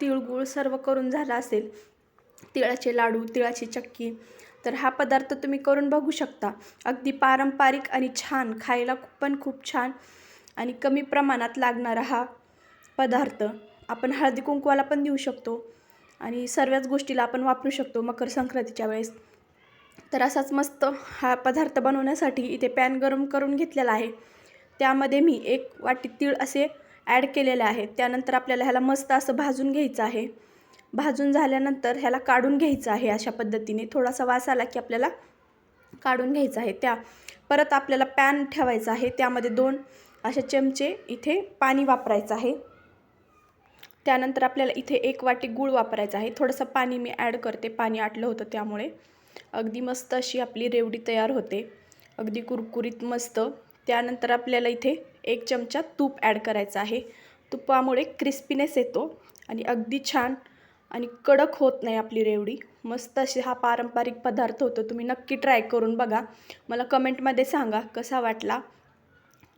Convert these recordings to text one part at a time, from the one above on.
तिळगुळ सर्व करून झाला असेल. तिळाचे लाडू तिळाची चक्की. तर हा पदार्थ तुम्ही करून बघू शकता. अगदी पारंपरिक आणि छान खायला पण खूप छान आणि कमी प्रमाणात लागणारा हा पदार्थ. आपण हळदी कुंकवाला पण देऊ शकतो आणि सर्वच गोष्टीला आपण वापरू शकतो मकर संक्रांतीच्या वेळेस. तर असाच मस्त हा पदार्थ बनवण्यासाठी इथे पॅन गरम करून घेतलेला आहे. त्यामध्ये मी एक वाटी तीळ असे ॲड केलेल्या आहेत. त्यानंतर आपल्याला ह्याला मस्त असं भाजून घ्यायचं आहे. भाजून झाल्यानंतर ह्याला काढून घ्यायचं आहे अशा पद्धतीने. थोडासा वास आला की आपल्याला काढून घ्यायचं आहे. त्या परत आपल्याला पॅन ठेवायचा आहे. त्यामध्ये दोन असे चमचे इथे पाणी वापरायचं आहे. त्यानंतर आपल्याला इथे एक वाटी गूळ वापरायचा आहे. थोडंसं पाणी मी ॲड करते. पाणी आटलं होतं त्यामुळे. अगदी मस्त अशी आपली रेवडी तयार होते. अगदी कुरकुरीत मस्त. त्यानंतर आपल्याला इथे एक चमचा तूप ॲड करायचं आहे. तुपामुळे क्रिस्पीनेस येतो आणि अगदी छान आणि कडक होत नाही आपली रेवडी. मस्त अशी हा पारंपरिक पदार्थ होतो. तुम्ही नक्की ट्राय करून बघा. मला कमेंटमध्ये सांगा कसा वाटला.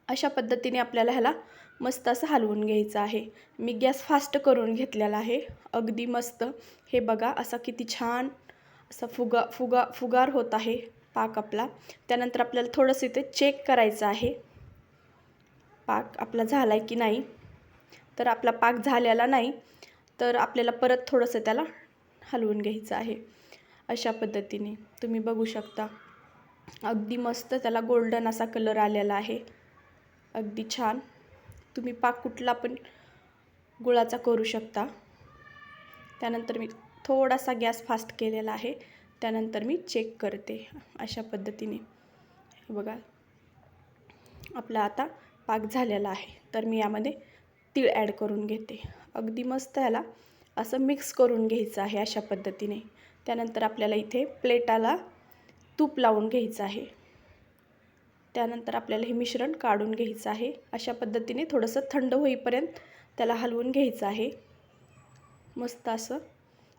अशा पद्धतीने आपल्याला ह्याला मस्त असं हलवून घ्यायचं आहे. मी गॅस फास्ट करून घेतलेला आहे. अगदी मस्त. हे बघा असा किती छान असा फुगा फुगा फुगार होत आहे पाक आपला. त्यानंतर आपल्याला थोडंसं इथे चेक करायचं आहे. पाक आपला झाला आहे की नाही तर आपला पाक झालेला नाही तर आपल्याला परत थोडंसं त्याला हलवून घ्यायचं आहे. अशा पद्धतीने तुम्ही बघू शकता. अगदी मस्त त्याला गोल्डन असा कलर आलेला आहे. अगदी छान. तुम्ही पाक कुठला पण गुळाचा करू शकता. त्यानंतर मी थोडासा गॅस फास्ट केलेला आहे. त्यानंतर मी चेक करते अशा पद्धतीने. बघा. आपला आता पाक झालेला आहे. तर मी यामध्ये तीळ ॲड करून घेते. अगदी मस्त याला असं मिक्स करून घ्यायचं आहे अशा पद्धतीने. त्यानंतर आपल्याला इथे प्लेटाला तूप लावून घ्यायचं आहे. त्यानंतर आपल्याला हे मिश्रण काढून घ्यायचं आहे. अशा पद्धतीने थोडंसं थंड होईपर्यंत त्याला हलवून घ्यायचं आहे. मस्त असं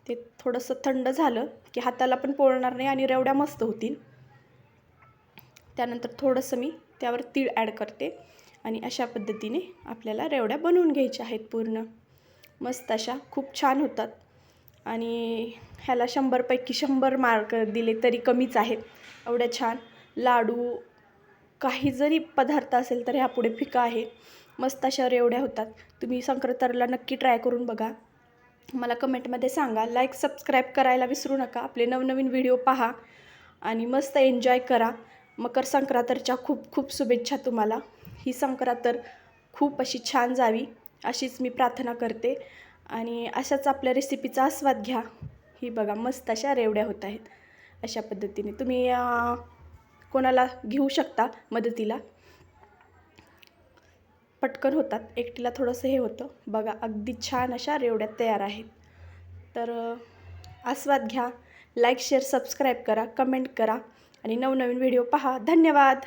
ते थोडंसं थंड झालं की हाताला पण पोळणार नाही आणि रेवड्या मस्त होतील. त्यानंतर थोडंसं मी त्यावर तीळ ॲड करते. आणि अशा पद्धतीने आपल्याला रेवड्या बनवून घ्यायच्या आहेत पूर्ण. मस्त अशा खूप छान होतात. आणि ह्याला शंभरपैकी शंभर मार्क दिले तरी कमीच आहेत. एवढ्या छान. लाडू काही जरी पदार्थ असेल तर ह्यापुढे फिका आहे मस्त अशा रेवड्या होतात. तुम्ही संक्रतरला नक्की ट्राय करून बघा. मला कमेंटमध्ये सांगा. लाईक सबस्क्राईब करायला विसरू नका. आपले नवनवीन व्हिडिओ पहा. आणि मस्त एन्जॉय करा. मकर संक्रांतरच्या खूप खूप शुभेच्छा तुम्हाला. ही संक्रांत खूप अशी छान जावी अशीच मी प्रार्थना करते. आणि अशाच आपल्या रेसिपीचा आस्वाद घ्या. ही बघा मस्त अशा रेवड्या होत आहेत. अशा पद्धतीने. तुम्ही कोणाला घेऊ शकता मदतीला. पटकन होतात. एकटीला थोडंसं हे होतं. बघा अगदी छान अशा रेवड्या तयार आहेत. तर आस्वाद घ्या. लाईक शेअर सबस्क्राईब करा. कमेंट करा. आणि नवनवीन व्हिडिओ पहा. धन्यवाद!